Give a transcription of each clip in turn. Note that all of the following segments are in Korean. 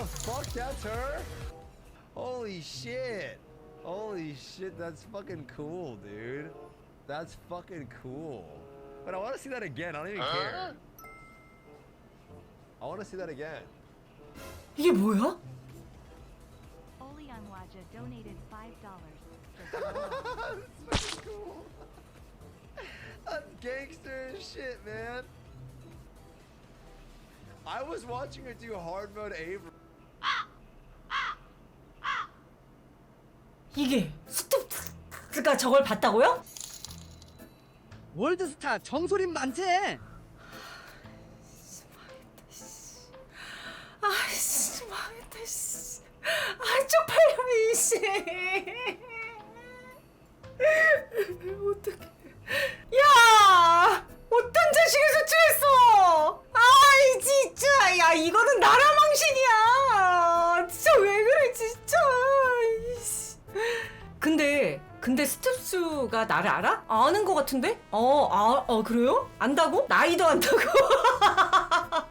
the fuck? That's her? Holy shit. Holy shit, that's fucking cool, dude. That's fucking cool. But I want to see that again. I don't even care. I want to see that again. 이게 뭐야? Oleon Waja donated $5. That's fucking cool. That's gangster as shit, man. I was watching her do hard mode Avery. 이게 스톱스가 저걸 봤다고요? 월드스타 정소림 만세! 아이씨 망했다 씨. 아 쪽팔려 이씨. 나를 알아? 아는 것 같은데? 어, 아, 어 그래요? 안다고? 나이도 안다고?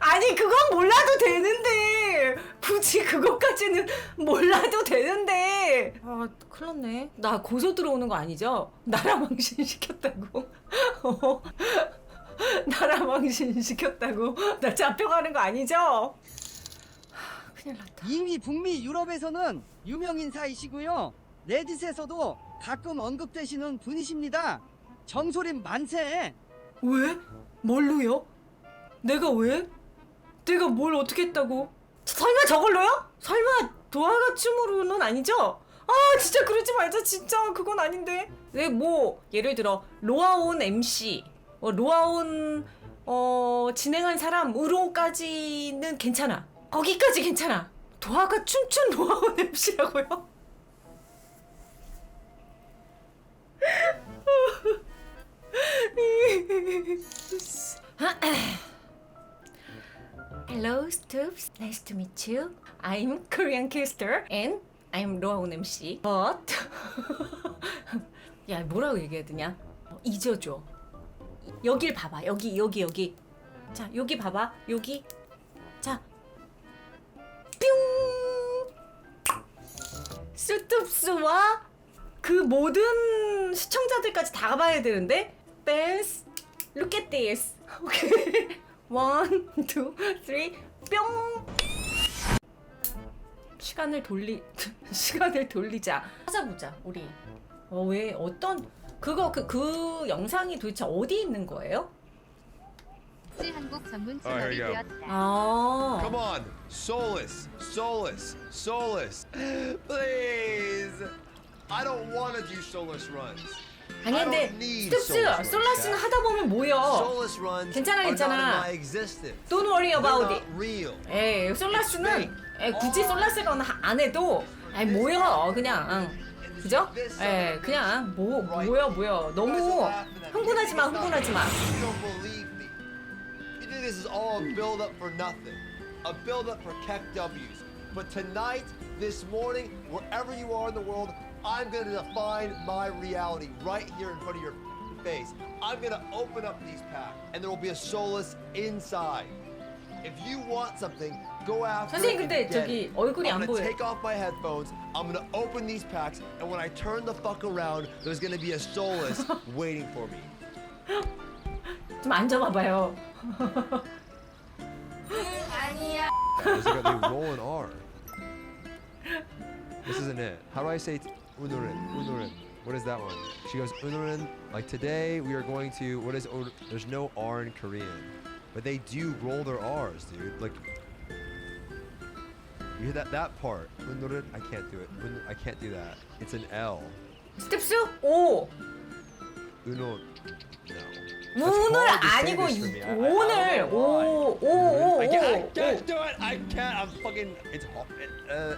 아니 그건 몰라도 되는데 굳이 그것까지는 몰라도 되는데 아 큰일 났네 나 고소 들어오는 거 아니죠? 나라 망신 시켰다고 어, 나라 망신 시켰다고 나 잡혀가는 거 아니죠? 하, 큰일 났다 이미 북미 유럽에서는 유명 인사이시고요. 레딧에서도 가끔 언급되시는 분이십니다. 정소림 만세! 왜? 뭘로요? 내가 왜? 내가 뭘 어떻게 했다고? 설마 저걸로요? 설마 도화가 춤으로는 아니죠? 아 진짜 그러지 말자 진짜 그건 아닌데 왜 뭐 예를 들어 로아온 MC 어, 로아온 어 진행한 사람으로까지는 괜찮아 거기까지 괜찮아 도화가 춤춘 로아온 MC라고요? Hello, Stoops. Nice to meet you. I'm Korean Kister and I'm 로아온 MC. But 야 뭐라고 얘기해야 되냐? 어, 잊어줘. 여길 봐봐. 여기 여기 여기. 자 여기 봐봐. 여기. 자. 뿅. 스투프스와 그 모든 시청자들까지 다 가봐야 되는데 댄스 Look at this 오케이 원, 투, 쓰리 뿅 시간을 돌리 시간을 돌리자 찾아보자 우리 어 왜 어떤 그거 그, 그 영상이 도대체 어디 있는 거예요? 한국 전문 Oh, 채널이 you go. 되었다. 아 Come on, Solus, Solus, Solus, please. I don't want to do Solus runs. 아니 근데 스텝스 솔라스는 하다 보면 모여 괜찮아, 괜찮아. Don't worry about it. 에이 솔라스는 에, 굳이 솔라스는 안 해도 아이 모여 그냥 그죠? 에 그냥 모 모여 모여 너무 흥분하지 마 흥분하지 마 this is all a build up for nothing. A build up for Keck W's. But tonight, this morning, wherever you are in the world, I'm gonna define my reality right here in front of your face. I'm gonna open up these packs, and there will be a solace inside. If you want something, go after 선생님, it. 근데 and get 저기 it. 얼굴이 I'm 안 gonna 보여. take off my headphones. I'm gonna open these packs, and when I turn the fuck around, there's gonna be a solace waiting for me. 좀 앉아봐봐요 They got they roll an R. This isn't it. How do I say t- unurin? Unurin. What is that one? She goes unurin. Like today we are going to. What is? un- There's no R in Korean, but they do roll their R's, dude. Like you hear that that part? Unurin. I can't do it. Un- I can't do that. It's an L. 스텝스 오 Uno. No. That's 오늘 hard to say 아니고 this for 이- me. I- I- I 오늘 don't know why. 오오오오 I can't, I can't do it. I can't. I'm fucking. It's hard. Uh,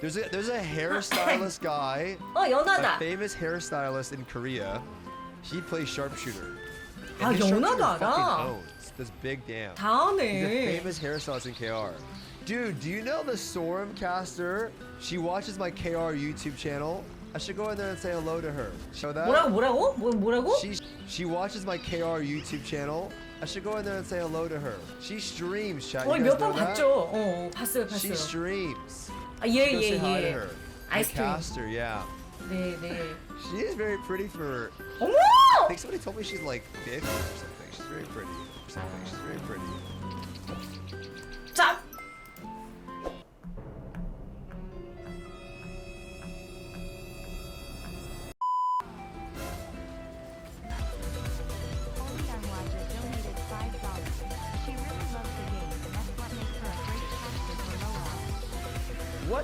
there's a there's a hairstylist guy, 어 a 연하다 famous hairstylist in Korea. He plays sharpshooter. 아, And his 연하도 sharpshooter 알아. fucking owns this big dam. 다 He's a 하네 famous hairstylist in KR. Dude, do you know the Stormcaster? She watches my KR YouTube channel. I should go in there and say hello to her. Show that? 뭐라고 뭐라고? 뭐 뭐라고? She she watches my KR YouTube channel. I should go in there and say hello to her. She streams, chat. 어, You guys 몇 번 know that? 봤죠. 어, 어, 봤어요, She 봤어요. streams. 아, 예, Go 예, say hi to 예. her. I 아이스크림. cast her, yeah. 네, 네. She is very pretty for. 어머! I think somebody told me she's like 50 or something. She's very pretty. Or something. She's very pretty.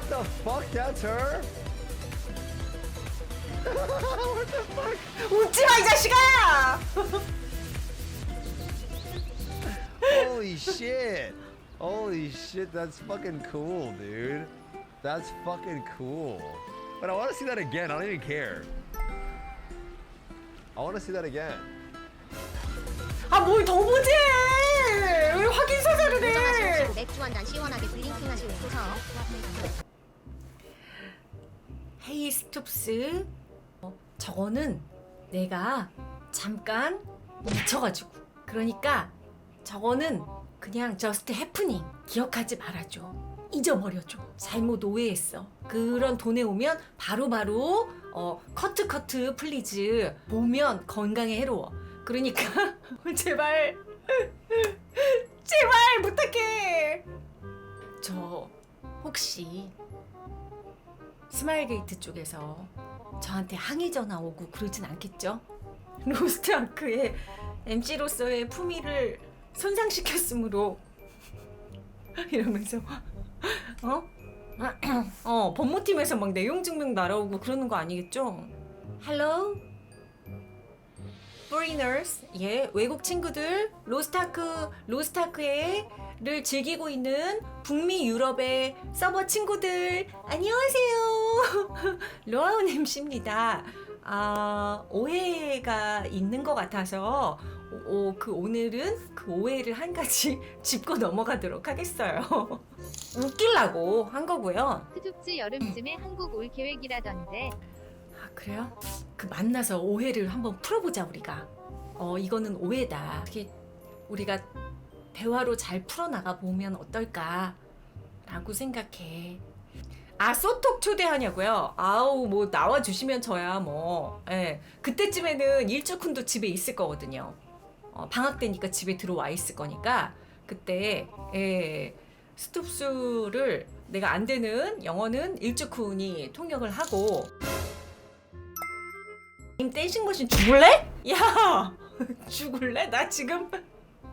The fuck? That's her? what the fuck? 웃지 마, 이 자식아! Holy shit. Holy shit, that's fucking cool, dude. That's fucking cool. But I want to see that again. I don't even care. I want to see that again. 아, 뭘 더 보지! 왜 확인 사살을 해! 맥주 한잔 시원하게 드링킹 하시고 오셔. 헤이 스톱스. 어, 저거는 내가 잠깐 미쳐가지고. 그러니까 저거는 그냥 저스트 해프닝. 기억하지 말아줘. 잊어버려줘. 잘못 오해했어. 그런 돈에 오면 바로바로 어, 커트 커트 플리즈. 보면 건강에 해로워. 그러니까 제발 제발 부탁해. 저 혹시 스마일게이트 쪽에서 저한테 항의 전화 오고 그러진 않겠죠? 로스트 아크의 MC로서의 품위를 손상시켰으므로 이러면서 어? 어 법무팀에서 막 내용 증명 날아오고 그러는 거 아니겠죠? Hello? foreigners 예 외국 친구들 로스타크 로스타크에 를 즐기고 있는 북미 유럽의 서버 친구들 안녕하세요 로아운 MC입니다 아 오해가 있는 것 같아서 오, 그 오늘은 그 오해를 한 가지 짚고 넘어가도록 하겠어요 웃기려고 한 거고요 스줍즈 여름쯤에 한국 올 계획이라던데. 아 그래요? 그 만나서 오해를 한번 풀어보자 우리가. 어 이거는 오해다. 어떻게 우리가 대화로 잘 풀어나가 보면 어떨까 라고 생각해. 아 소톡 초대하냐고요? 아우 뭐 나와 주시면 저야 뭐. 예. 그때쯤에는 일주쿤도 집에 있을 거거든요. 어, 방학 때니까 집에 들어와 있을 거니까 그때 예. 스톱수를 내가 안 되는 영어는 일주쿤이 통역을 하고 님 댄싱 머신 죽을래? 야 죽을래? 나 지금